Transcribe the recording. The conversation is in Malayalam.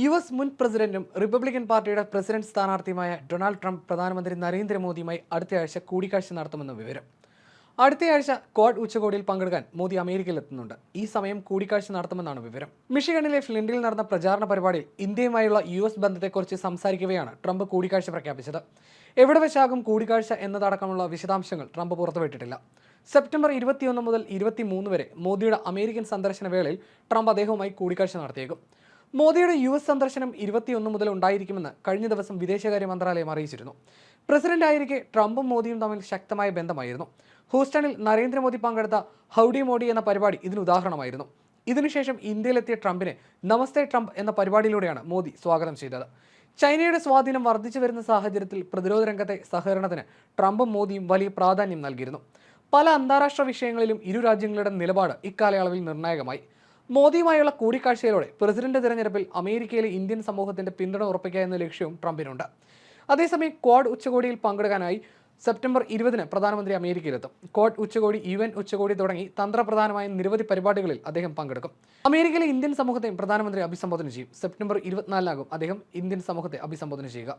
യു എസ് മുൻ പ്രസിഡന്റും റിപ്പബ്ലിക്കൻ പാർട്ടിയുടെ പ്രസിഡന്റ് സ്ഥാനാർത്ഥിയുമായ ഡൊണാൾഡ് ട്രംപ് പ്രധാനമന്ത്രി നരേന്ദ്രമോദിയുമായി അടുത്തയാഴ്ച കൂടിക്കാഴ്ച നടത്തുമെന്ന വിവരം. അടുത്തയാഴ്ച ക്വാഡ് ഉച്ചകോടിയിൽ പങ്കെടുക്കാൻ മോദി അമേരിക്കയിൽ എത്തുന്നുണ്ട് ഈ സമയം കൂടിക്കാഴ്ച നടത്തുമെന്നാണ് വിവരം. മിഷിഗണിലെ ഫ്ലിൻഡിൽ നടന്ന പ്രചാരണ പരിപാടിയിൽ ഇന്ത്യയുമായുള്ള യു എസ് ബന്ധത്തെക്കുറിച്ച് സംസാരിക്കവെയാണ് ട്രംപ് കൂടിക്കാഴ്ച പ്രഖ്യാപിച്ചത്. എവിടെ വെച്ചാകും കൂടിക്കാഴ്ച എന്നതടക്കമുള്ള വിശദാംശങ്ങൾ ട്രംപ് പുറത്തുവിട്ടിട്ടില്ല. സെപ്റ്റംബർ ഇരുപത്തിയൊന്ന് മുതൽ ഇരുപത്തിമൂന്ന് വരെ മോദിയുടെ അമേരിക്കൻ സന്ദർശന വേളയിൽ ട്രംപ് അദ്ദേഹവുമായി കൂടിക്കാഴ്ച നടത്തിയേക്കും. മോദിയുടെ യു എസ് സന്ദർശനം ഇരുപത്തിയൊന്ന് മുതൽ ഉണ്ടായിരിക്കുമെന്ന് കഴിഞ്ഞ ദിവസം വിദേശകാര്യ മന്ത്രാലയം അറിയിച്ചിരുന്നു. പ്രസിഡന്റ് ആയിരിക്കെ ട്രംപും മോദിയും തമ്മിൽ ശക്തമായ ബന്ധമായിരുന്നു. ഹൂസ്റ്റണിൽ നരേന്ദ്രമോദി പങ്കെടുത്ത ഹൗഡി മോഡി എന്ന പരിപാടി ഇതിന് ഉദാഹരണമായിരുന്നു. ഇതിനുശേഷം ഇന്ത്യയിലെത്തിയ ട്രംപിനെ നമസ്തേ ട്രംപ് എന്ന പരിപാടിയിലൂടെയാണ് മോദി സ്വാഗതം ചെയ്തത്. ചൈനയുടെ സ്വാധീനം വർദ്ധിച്ചു വരുന്ന സാഹചര്യത്തിൽ പ്രതിരോധ രംഗത്തെ സഹകരണത്തിന് ട്രംപും മോദിയും വലിയ പ്രാധാന്യം നൽകിയിരുന്നു. പല അന്താരാഷ്ട്ര വിഷയങ്ങളിലും ഇരു രാജ്യങ്ങളുടെ നിലപാട് ഇക്കാലയളവിൽ നിർണായകമായി. മോദിയുമായുള്ള കൂടിക്കാഴ്ചയിലൂടെ പ്രസിഡന്റ് തിരഞ്ഞെടുപ്പിൽ അമേരിക്കയിലെ ഇന്ത്യൻ സമൂഹത്തിന്റെ പിന്തുണ ഉറപ്പിക്കുക എന്ന ലക്ഷ്യവും ട്രംപിനുണ്ട്. അതേസമയം ക്വാഡ് ഉച്ചകോടിയിൽ പങ്കെടുക്കാനായി സെപ്റ്റംബർ ഇരുപതിന് പ്രധാനമന്ത്രി അമേരിക്കയിലെത്തും. ക്വാഡ് ഉച്ചകോടി യു എൻ ഉച്ചകോടി തുടങ്ങി തന്ത്രപ്രധാനമായ നിരവധി പരിപാടികളിൽ അദ്ദേഹം പങ്കെടുക്കും. അമേരിക്കയിലെ ഇന്ത്യൻ സമൂഹത്തെയും പ്രധാനമന്ത്രി അഭിസംബോധന ചെയ്യും. സെപ്റ്റംബർ ഇരുപത്തിനാലിനാകും അദ്ദേഹം ഇന്ത്യൻ സമൂഹത്തെ അഭിസംബോധന ചെയ്യുക.